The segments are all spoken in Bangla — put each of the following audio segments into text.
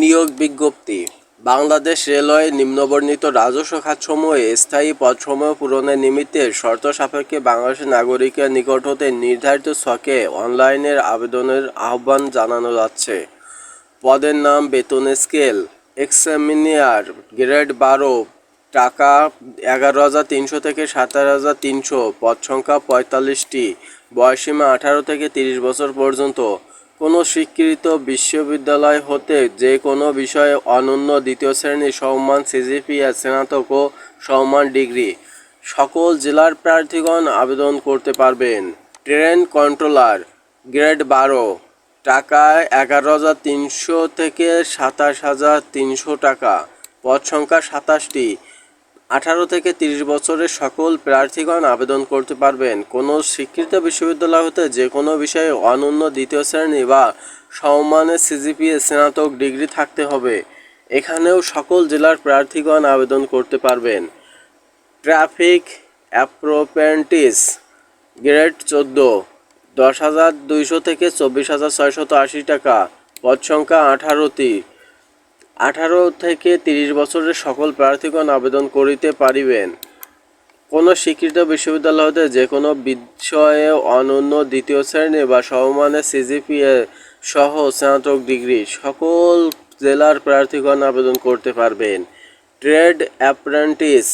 নিয়োগ বিজ্ঞপ্তি। বাংলাদেশ রেলওয়ে নিম্নবর্ণিত রাজস্ব খাতসমূহে স্থায়ী পদসমূহ পূরণের নিমিত্তে শর্ত সাপেক্ষে বাংলাদেশের নাগরিকের নিকট হতে নির্ধারিত ছকে অনলাইনের আবেদনের আহ্বান জানানো যাচ্ছে। পদের নাম, বেতন স্কেল এক্সামিনিয়ার গ্রেড বারো, টাকা এগারো হাজার তিনশো থেকে সাতাশ হাজার তিনশো, পদ সংখ্যা পঁয়তাল্লিশটি বয়সীমা আঠারো থেকে তিরিশ বছর পর্যন্ত কোনো স্বীকৃত বিশ্ববিদ্যালয় হতে যে কোনো বিষয়ে অনন্য দ্বিতীয় শ্রেণি সমমান সিজিপিএ স্নাতক ও সম্মান ডিগ্রি, সকল জেলার প্রার্থীগণ আবেদন করতে পারবেন। ট্রেন কন্ট্রোলার, গ্রেড বারো টাকা এগারো হাজার তিনশো থেকে সাতাশ হাজার তিনশো টাকা, পদ সংখ্যা সাতাশটি। আঠারো থেকে তিরিশ বছরের সকল প্রার্থীগণ আবেদন করতে পারবেন। কোনো স্বীকৃত বিশ্ববিদ্যালয় হতে যে কোনো বিষয়ে অনন্য দ্বিতীয় শ্রেণি বা সমমানের সিজিপিএ স্নাতক ডিগ্রি থাকতে হবে। এখানেও সকল জেলার প্রার্থীগণ আবেদন করতে পারবেন। ট্রাফিক অ্যাপ্রোপেন্টিস গ্রেড চোদ্দ, দশ হাজার দুইশো থেকে চব্বিশ হাজার ছয়শত আশি টাকা, পদ সংখ্যা আঠারোটি। আঠারো থেকে তিরিশ বছরের সকল প্রার্থীগণ আবেদন করিতে পারিবেন। কোনো স্বীকৃত বিশ্ববিদ্যালয় হতে যে কোনো বিষয়ে অনন্য দ্বিতীয় শ্রেণি বা সমমানের সিজিপিএ সহ স্নাতক ডিগ্রি সকল জেলার প্রার্থীগণ আবেদন করতে পারবেন। ট্রেড অ্যাপ্রেন্টিস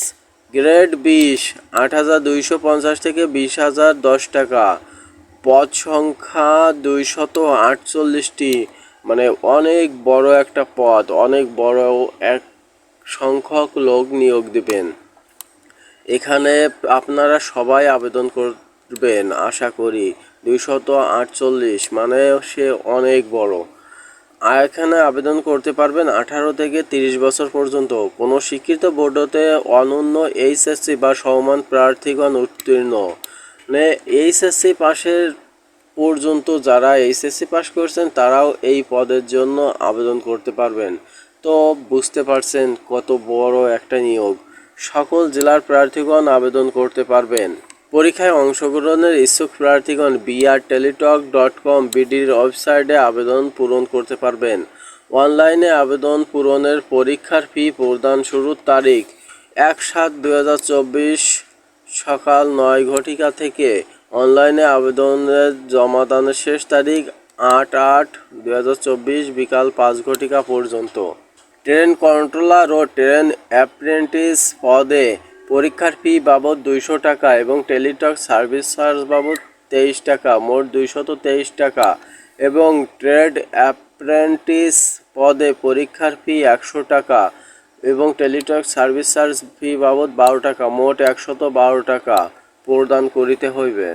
গ্রেড বিশ, আট হাজার দুইশো পঞ্চাশ থেকে বিশ হাজার দশ টাকা। পদ সংখ্যা দুইশত আটচল্লিশটি। মানে অনেক বড় একটা পদ, অনেক বড় এক সংখ্যক লোক নিয়োগ দিবেন। এখানে আপনারা সবাই আবেদন করবেন, আশা করি। দুইশত আটচল্লিশ মানে সে অনেক বড়। আর এখানে আবেদন করতে পারবেন আঠারো থেকে তিরিশ বছর পর্যন্ত। কোনো স্বীকৃত বোর্ডতে অনন্য এইচএসসি বা সমান প্রার্থীগণ উত্তীর্ণ। মানে এইচএসসি পাশের পর্যন্ত যারা এইচএসসি পাস করছেন, তারাও এই পদের জন্য আবেদন করতে পারবেন। তো বুঝতে পারছেন কত বড় একটা নিয়োগ। সকল জেলার প্রার্থীগণ আবেদন করতে পারবেন। পরীক্ষায় অংশগ্রহণের ইচ্ছুক প্রার্থীগণ বিআর টেলিটক ডট কম বিডির ওয়েবসাইটে আবেদন পূরণ করতে পারবেন। অনলাইনে আবেদন পূরণের পরীক্ষার ফি প্রদান শুরুর তারিখ এক সাত দু সকাল নয় ঘটিকা থেকে অনলাইনে আবেদনের জমাদানের শেষ তারিখ আট আট দু হাজার চব্বিশ বিকাল পাঁচ ঘটিকা পর্যন্ত। ট্রেন কন্ট্রোলার ও ট্রেন অ্যাপ্রেন্টিস পদে পরীক্ষার ফি বাবদ দুইশো টাকা এবং টেলিটক সার্ভিস চার্জ বাবদ তেইশ টাকা, মোট দুইশত তেইশ টাকা এবং ট্রেড অ্যাপ্রেন্টিস পদে পরীক্ষার ফি একশো টাকা এবং টেলিটক সার্ভিস চার্জ ফি বাবদ বারো টাকা, মোট একশত বারো টাকা। প্রদান করিতে হইবে।